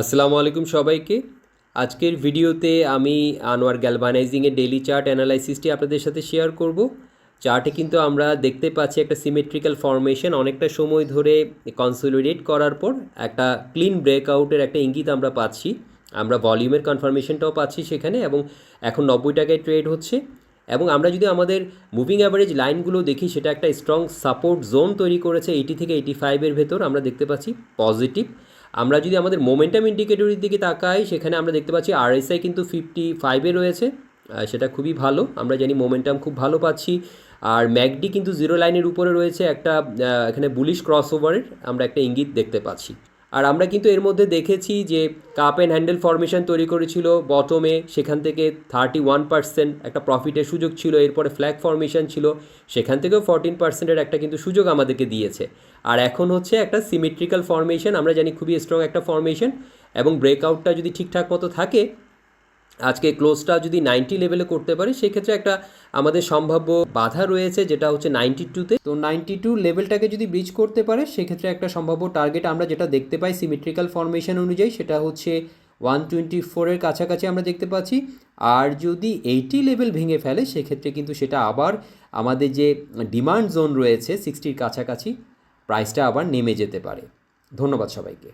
আসসালামু আলাইকুম সবাইকে। আজকের ভিডিওতে আমি আনোয়ার গ্যালভানাইজিংয়ের ডেইলি চার্ট অ্যানালাইসিসটি আপনাদের সাথে শেয়ার করব। চার্টে কিন্তু আমরা দেখতে পাচ্ছি একটা সিমেট্রিক্যাল ফর্মেশন অনেকটা সময় ধরে কনসোলিডেট করার পর একটা ক্লিন ব্রেকআউটের একটা ইঙ্গিত আমরা পাচ্ছি। আমরা ভলিউমের কনফার্মেশনটাও পাচ্ছি সেখানে এবং এখন নব্বই টাকায় ট্রেড হচ্ছে। এবং আমরা যদি আমাদের মুভিং অ্যাভারেজ লাইনগুলো দেখি, সেটা একটা স্ট্রং সাপোর্ট জোন তৈরি করেছে এইটি থেকে এইটি ফাইভের ভেতর আমরা দেখতে পাচ্ছি পজিটিভ আমরা যদি আমাদের মোমেন্টাম ইন্ডিকেটরের দিকে তাকাই, সেখানে আমরা দেখতে পাচ্ছি আরএসআই কিন্তু ফিফটি ফাইভে রয়েছে। সেটা খুবই ভালো। আমরা জানি মোমেন্টাম খুব ভালো পাচ্ছি। আর ম্যাকডি কিন্তু জিরো লাইনের উপরে রয়েছে একটা এখানে বুলিশ ক্রস ওভারের আমরা একটা ইঙ্গিত দেখতে পাচ্ছি। আর আমরা কিন্তু এর মধ্যে দেখেছি যে কাপ অ্যান্ড হ্যান্ডেল ফরমেশন তৈরি করেছিল বটমে সেখান থেকে থার্টি ওয়ান পার্সেন্ট একটা প্রফিটের সুযোগ ছিল, এরপরে ফ্ল্যাগ ফরমেশন ছিল, সেখান থেকেও ফরটিন পার্সেন্টের একটা কিন্তু সুযোগ আমাদেরকে দিয়েছে। আর এখন হচ্ছে একটা সিমেট্রিক্যাল ফরমেশন আমরা জানি খুবই স্ট্রং একটা ফরমেশন এবং ব্রেকআউটটা যদি ঠিকঠাক মতো থাকে আজকে ক্লোজটা যদি নাইনটি লেভেলে করতে পারে, সেক্ষেত্রে একটা আমাদের সম্ভাব্য বাধা রয়েছে, যেটা হচ্ছে নাইনটি টুতে তো নাইনটি টু লেভেলটাকে যদি ব্রিজ করতে পারে, সেক্ষেত্রে একটা সম্ভাব্য টার্গেট আমরা যেটা দেখতে পাই সিমেট্রিক্যাল ফরমেশন অনুযায়ী, সেটা হচ্ছে ওয়ান টোয়েন্টি ফোরের কাছাকাছি আমরা দেখতে পাচ্ছি। আর যদি এইটি লেভেল ভেঙে ফেলে, সেক্ষেত্রে কিন্তু সেটা আবার আমাদের যে ডিমান্ড জোন রয়েছে সিক্সটির কাছাকাছি প্রাইসটা আবার নেমে যেতে পারে। ধন্যবাদ সবাইকে।